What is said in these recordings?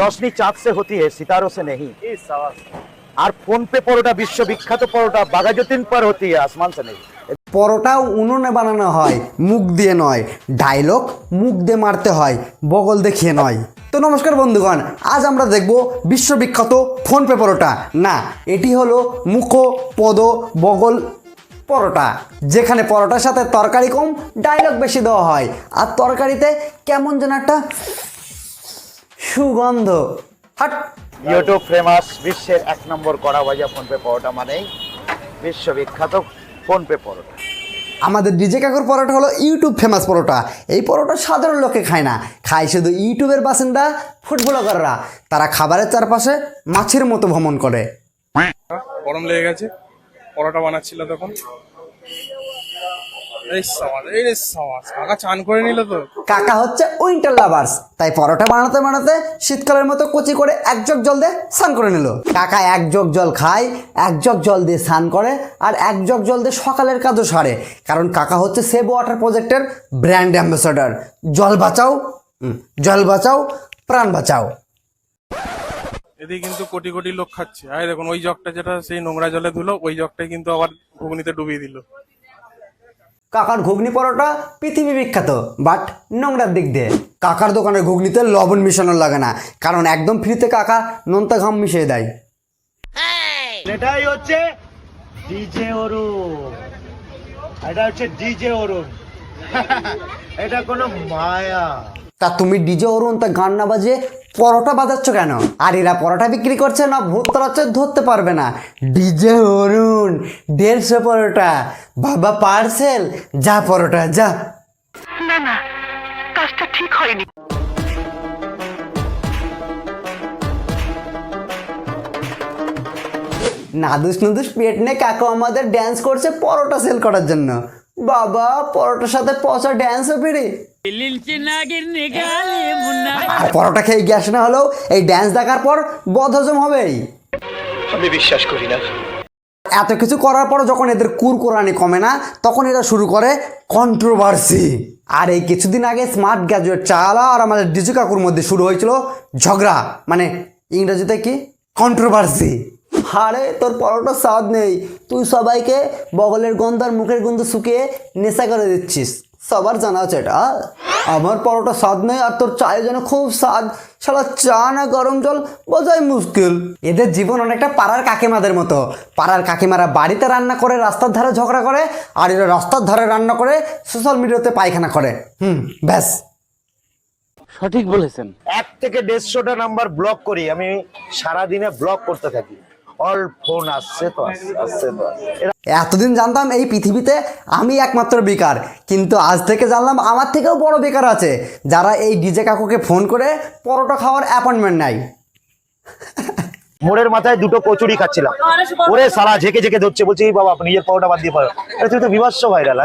রশনি চাঁদ সে হতি হে সিতারো সে নেহি আর ফোন পে পরোটা বিশ্ববিখ্যাত পরোটা বাগাজতিন পর হতি হে আসমান সে নেহি। পরোটা উনুনে বানানো হয় মুখ দিয়ে নয়। ডায়লগ মুখ দিয়ে মারতে হয় বগল দেখিয়ে নয়। তো নমস্কার বন্ধুগণ আজ আমরা দেখব বিশ্ববিখ্যাত ফোনপে পরোটা। না এটি হলো মুখ পদ বগল পরোটা যেখানে পরোটার সাথে তরকারি কম ডায়লগ বেশি দেওয়া হয়। আর তরকারিতে কেমন যেন একটা সুগন্ধ। হাট। ইউটিউব ফেমাস বিশ্বের এক নম্বর কড়া ভাজা ফোন পে পরোটা মানেই বিশ্ববিখ্যাত ফোন পে পরোটা। আমাদের ডিজে কাকুর পরোটা হলো ইউটিউব ফেমাস পরোটা। এই পরোটা সাধারণ লোকে খায় না। খায় শুধু ইউটিউবের বাসিন্দা ফুটবলাররা তারা খাবারের চারপাশে মাছের মতো ভ্রমণ করে। গরম লেগে গেছে। পরোটা বানাচ্ছিল তখন এই সমাজ এই রে সমাজ কাকা চান করে নিল তো। কাকা হচ্ছে উইন্টার লাভার্স তাই পরোটা বানাতে বানাতে শীতকালের মতো কচি করে এক জগ জল দিয়ে স্নান করে নিল। কাকা এক জগ জল খায় এক জগ জল দিয়ে স্নান করে আর এক জগ জল দিয়ে সকালের কাজও সারে। কারণ কাকা হচ্ছে সেভ ওয়াটার প্রজেক্টের ব্র্যান্ড অ্যাম্বাসাডার জল বাঁচাও জল বাঁচাও প্রাণ বাঁচাও। এদিকে কিন্তু কোটি কোটি লোক খাচ্ছে। আয় দেখুন ওই জগটা যেটা সেই নোংরা জলে ধুলো ওই জগটাই কিন্তু আবার ঘুগনিতে ডুবিয়ে দিল। কাকার ঘুগনি পরোটা পৃথিবী বিখ্যাত বাট নোংরার দিক দিয়ে। কাকার দোকানের ঘুগনিতে লবণ মিশানো লাগে না, কারণ একদম ফ্রিতে কাকা নোনতা ঘাম মিশিয়ে দেয়। এটাই হচ্ছে ডিজে অরুণ। এটা হচ্ছে ডিজে অরুণ। এটা কোনো মায়া। তা তুমি ডিজে অরুণ তা গান না বাজে পরোটা বাজাচ্ছ কেন? আর এরা পরোটা বিক্রি করছে না ভূত তরাচ্ছে ধরতে পারবে না। ডিজে অরুণ দেড়শো পরোটা। বাবা পার্সেল যা পরোটা যা। না না কাজটা ঠিক হয়নি। নাদুস নাদুস পেট নিয়ে কাকু আমাদের ড্যান্স করছে পরোটা সেল করার জন্য। বাবা পরোটার সাথে পচা ড্যান্সও পেরে। আর পরোটা খেয়ে গ্যাস না হলেও এই ড্যান্স দেখার পর বদহজম হবেই। আমি বিশ্বাস করি না। এত কিছু করার পর যখন এদের কুরকুরানি কমে না তখন এরা শুরু করে কন্ট্রোভার্সি আর এই কিছুদিন আগে স্মার্ট গ্র্যাজুয়েট চালা আর আমাদের ডিজু কাকুর মধ্যে শুরু হয়েছিল ঝগড়া। মানে ইংরেজিতে কি? কন্ট্রোভার্সি আরে তোর পরোটা স্বাদ নেই। তুই সবাইকে বগলের গন্ধ আর মুখের গন্ধ শুকিয়ে নেশা করে দিচ্ছিস। সবার জানা আছে এটা। আমার পরোটা স্বাদ নেই আর তোর চায়ে যেন খুব স্বাদ। সারা চা না গরম জল বোঝাই মুশকিল। এদের জীবন অনেকটা পাড়ার কাকিমাদের মতো। পাড়ার কাকিমারা বাড়িতে রান্না করে রাস্তার ধারে ঝগড়া করে আর এরা রাস্তার ধারে রান্না করে সোশ্যাল মিডিয়াতে পায়খানা করে। হুম ব্যাস। সঠিক বলেছেন। এক থেকে দেড়শোটা নাম্বার ব্লক করি। আমি সারাদিনে ব্লক করতে থাকি। অল ফোন আসছে তো আসছে, আসছে তো এতদিন জানতাম এই পৃথিবীতে আমি একমাত্র বেকার কিন্তু আজ থেকে জানলাম আমার থেকেও বড় বেকার আছে যারা এই ডিজে কাকুকে ফোন করে পরোটা খাওয়ার অ্যাপয়েন্টমেন্ট নেয়। মোড়ের মাথায় দুটো কচুরি খাচ্ছিলাম। ওরে সারা ঝেকে ঝেকে ধরছে বলছে এই বাবা আপনি নিজের পরোটা বাদ দিয়ে পারো। তুই তো বিভৎস ভাইরাল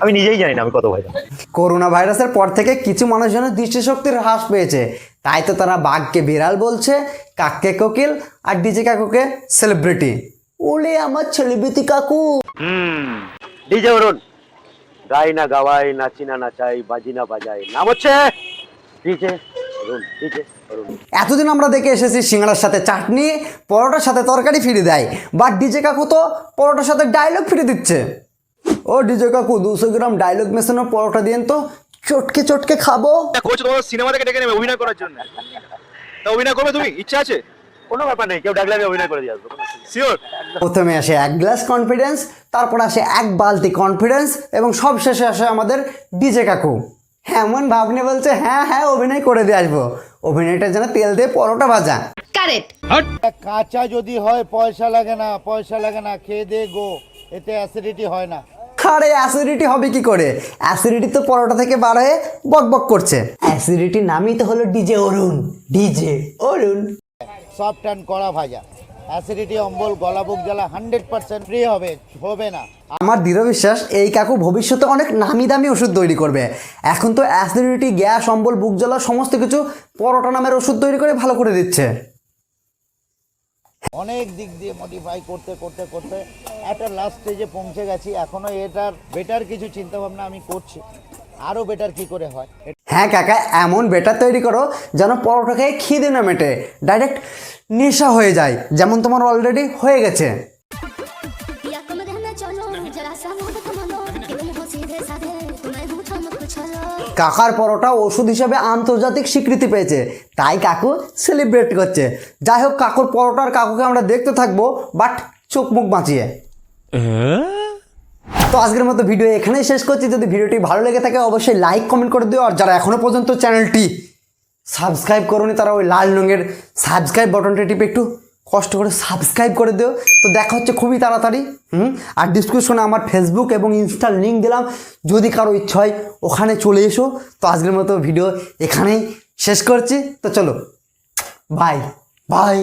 আমি নিজেই জানি না আমি কত ভাইরাল করোনা ভাইরাসের পর থেকে কিছু মানুষজনের দৃষ্টিশক্তির হ্রাস পেয়েছে তাই তো তারা বাঘকে বিড়াল বলছে কাককে কোকিল আর ডিজে কাকুকে সেলিব্রিটি ওলে আমার সেলিব্রিটি কাকু। ডিজে অরুণ গাই না গাওয়াই নাচি না নাচাই বাজি না বাজাই। নাম হচ্ছে ডিজে এতদিন আমরা দেখে এসেছি সিঙ্গাড়ার সাথে চাটনি পরোটার সাথে তরকারি ফিরে দেয়। বাট ডিজে কাকু তো পরোটার সাথে ডায়লগ ফিরে দিচ্ছে। ও ডিজে কাকু দুশো গ্রাম ডায়লগ মেশানো পরোটা দিন তো চটকে চটকে খাব। কোচ তোমার সিনেমা থেকে ডেকে নেবে অভিনয় করার জন্য। তা অভিনয় করবে তুমি? ইচ্ছা আছে? কোনো ব্যাপার নেই কেউ ডাকলে আমি অভিনয় করে দিয়ে আসব। শিওর প্রথমে আসে এক গ্লাস কনফিডেন্স তারপর আসে এক বালতি কনফিডেন্স এবং সব শেষে আসে আমাদের ডিজে কাকু। এমন ভাবনে বলছে হ্যাঁ হ্যাঁ অভিনয় করে দিয়ে আসব। অভিনয়টা যেন তেল দিয়ে পরোটা ভাজা। কারেক্ট কাঁচা যদি হয় পয়সা লাগে না পয়সা লাগে না খেয়ে দে গো এতে অ্যাসিডিটি হয় না। আরে অ্যাসিডিটি হবে কি করে? অ্যাসিডিটি তো পরোটা থেকে বার হয়ে বক বক করছে। অ্যাসিডিটি নামই তো হলো DJ Arun. DJ Arun. Soft and কড়া ভাজা। অ্যাসিডিটি অম্বল গলা বুক জ্বালা হান্ড্রেড পার্সেন্ট ফ্রি হবে হবে না। আমার দৃঢ় বিশ্বাস এই কাকু ভবিষ্যতে অনেক নামি দামি ওষুধ তৈরি করবে। এখন তো অ্যাসিডিটি গ্যাস অম্বল বুক জ্বালা সমস্ত কিছু পরোটা নামের ওষুধ তৈরি করে ভালো করে দিচ্ছে। অনেক দিক দিয়ে মডিফাই করতে করতে করতে একটা লাস্ট স্টেজে পৌঁছে গেছি এখনো এটার বেটার কিছু চিন্তা ভাবনা আমি করছি আরও বেটার কি করে হয় হ্যাঁ কাকা এমন বেটার তৈরি করো যেন পরোটা খেয়ে খিদে না মেটে ডাইরেক্ট নেশা হয়ে যায় যেমন তোমার অলরেডি হয়ে গেছে या तुम रहना चलो जरा सा मोहब्बत मानो कि तुम हो सीधे साधे तुम्हें हूँ ठमक छलो কাকার পরোটা ওষুধ হিসেবে আন্তর্জাতিক স্বীকৃতি পেয়েছে। তাই কাকু সেলিব্রেট করছে। যাই হোক কাকুর পরোটার কাকুকে আমরা দেখতে থাকব বাট চোখ মুখ বাঁচিয়ে। তো আজকের মতো ভিডিও এখানেই শেষ করছি। যদি ভিডিওটি ভালো লেগে থাকে অবশ্যই লাইক কমেন্ট করে দিও। আর যারা এখনও পর্যন্ত চ্যানেলটি সাবস্ক্রাইব করোনি তারা ওই লাল রঙের সাবস্ক্রাইব বাটনটা টিপে একটু কষ্ট করে সাবস্ক্রাইব করে দিও। তো দেখা হচ্ছে খুবই তাড়াতাড়ি, হুম? আর ডিসক্রিপশনে আমার ফেসবুক এবং ইনস্টার লিঙ্ক দিলাম। যদি কারও ইচ্ছা হয়, ওখানে চলে এসো। তো আজকের মতো ভিডিও এখানেই শেষ করছি। তো চলো বাই বাই